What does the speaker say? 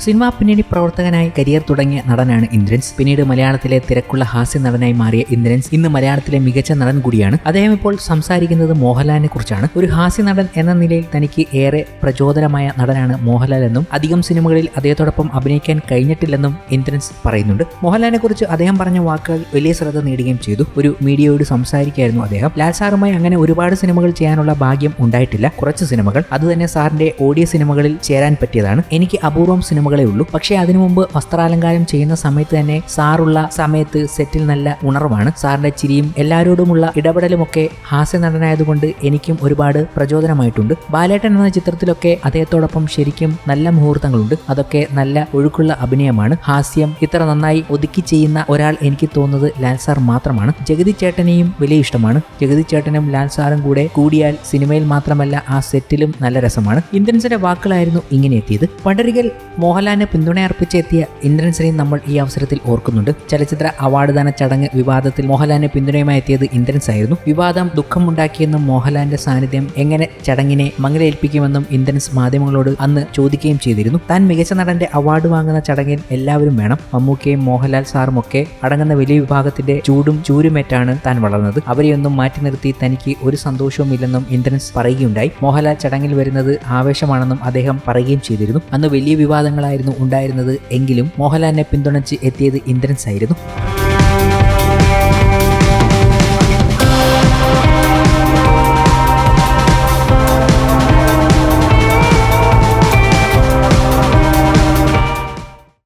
Cinema പിന്നണി പ്രവർത്തകനായി career തുടങ്ങിയ നടനാണ് ഇന്ദ്രൻസ്. പിന്നീട് മലയാളത്തിലെ തിരക്കുള്ള ഹാസ്യ നടനായി മാറിയ ഇന്ദ്രൻസ് ഇന്ന് മലയാളത്തിലെ മികച്ച നടൻ കൂടിയാണ്. അദ്ദേഹം ഇപ്പോൾ സംസാരിക്കുന്നത് മോഹൻലാലിനെ കുറിച്ചാണ്. ഒരു ഹാസ്യ നടൻ എന്ന നിലയിൽ തനിക്ക് ഏറെ പ്രചോദനമായ നടനാണ് മോഹൻലാൽ എന്നും അധികം സിനിമകളിൽ അദ്ദേഹത്തോടൊപ്പം അഭിനയിക്കാൻ കഴിഞ്ഞിട്ടില്ലെന്നും ഇന്ദ്രൻസ് പറയുന്നുണ്ട്. മോഹൻലാലിനെ കുറിച്ച് അദ്ദേഹം പറഞ്ഞ വാക്കുകൾ വലിയ ശ്രദ്ധ നേടുകയും ചെയ്തു. ഒരു മീഡിയയോട് സംസാരിക്കുകയായിരുന്നു അദ്ദേഹം. ലാൽ സാറുമായി അങ്ങനെ ഒരുപാട് സിനിമകൾ ചെയ്യാനുള്ള ഭാഗ്യം ഉണ്ടായിട്ടില്ല. കുറച്ച് സിനിമകൾ. അതുതന്നെ സാറിന്റെ ഓഡിയോ സിനിമകളിൽ ചേരാൻ പറ്റിയതാണ്. എനിക്ക് അപൂർവം സിനിമകളേ ഉള്ളൂ. പക്ഷേ അതിനു മുമ്പ് വസ്ത്രാലങ്കാരം ചെയ്യുന്ന സമയത്ത് തന്നെ സാറുള്ള സമയത്ത് സെറ്റിൽ നല്ല ഉണർവാണ്. സാറിന്റെ ചിരിയും എല്ലാവരോടുമുള്ള ഇടപെടലുമൊക്കെ ഹാസ്യ നടനായതുകൊണ്ട് എനിക്കും ഒരുപാട് പ്രചോദനമായിട്ടുണ്ട്. ബാലേട്ടൻ എന്ന ചിത്രത്തിലൊക്കെ അദ്ദേഹത്തോടൊപ്പം ശരിക്കും നല്ല മുഹൂർത്തങ്ങളുണ്ട്. അതൊക്കെ നല്ല ഒഴുക്കുള്ള അഭിനയമാണ്. ഹാസ്യം ഇത്ര നന്നായി ഒതുക്കി ചെയ്യുന്ന ഒരാൾ എനിക്ക് തോന്നുന്നത് ലാൽ സാർ മാത്രമാണ്. ജഗതി ചേട്ടനെയും വലിയ ഇഷ്ടമാണ്. ജഗതി ചേട്ടനും ലാൽ സാറും കൂടെ കൂടിയാൽ സിനിമയിൽ മാത്രമല്ല ആ സെറ്റിലും നല്ല രസമാണ്. ഇന്ദ്രൻസിന്റെ വാക്കുകളായിരുന്നു ഇങ്ങനെ എത്തിയത്. പണ്ടൊരിക്കൽ മോഹൻലാലിന് പിന്തുണ അർപ്പിച്ചെത്തിയ ഇന്ദ്രൻസിനെയും നമ്മൾ ഈ അവസരത്തിൽ ഓർക്കുന്നുണ്ട്. ചലച്ചിത്ര അവാർഡ് ദാന ചടങ്ങ് വിവാദത്തിൽ മോഹൻലാലിന് പിന്തുണയുമായി എത്തിയത് ഇന്ദ്രൻസ് ആയിരുന്നു വിവാദം ദുഃഖമുണ്ടാക്കിയെന്നും മോഹൻലാലിന്റെ സാന്നിധ്യം എങ്ങനെ ചടങ്ങിനെ മങ്ങലേൽപ്പിക്കുമെന്നും ഇന്ദ്രൻസ് മാധ്യമങ്ങളോട് അന്ന് ചോദിക്കുകയും ചെയ്തിരുന്നു. താൻ മികച്ച നടന്റെ അവാർഡ് വാങ്ങുന്ന ചടങ്ങിൽ എല്ലാവരും വേണം. മമ്മൂക്കയും മോഹൻലാൽ സാറും ഒക്കെ അടങ്ങുന്ന വലിയ വിഭാഗത്തിന്റെ ചൂടും ചൂരുമേറ്റാണ് താൻ വളർന്നത്. അവരെയൊന്നും മാറ്റി നിർത്തി തനിക്ക് ഒരു സന്തോഷവും ഇല്ലെന്നും ഇന്ദ്രൻസ് പറയുകയുണ്ടായി. മോഹൻലാൽ ചടങ്ങിൽ വരുന്നത് ആവേശമാണെന്നും അദ്ദേഹം പറയുകയും ചെയ്തിരുന്നു. അന്ന് വലിയ വിവാദങ്ങളായിരുന്നു ഉണ്ടായിരുന്നത്. എങ്കിലും മോഹൻലാലിനെ പിന്തുണച്ച് എത്തിയത് ഇന്ദ്രൻസ് ആയിരുന്നു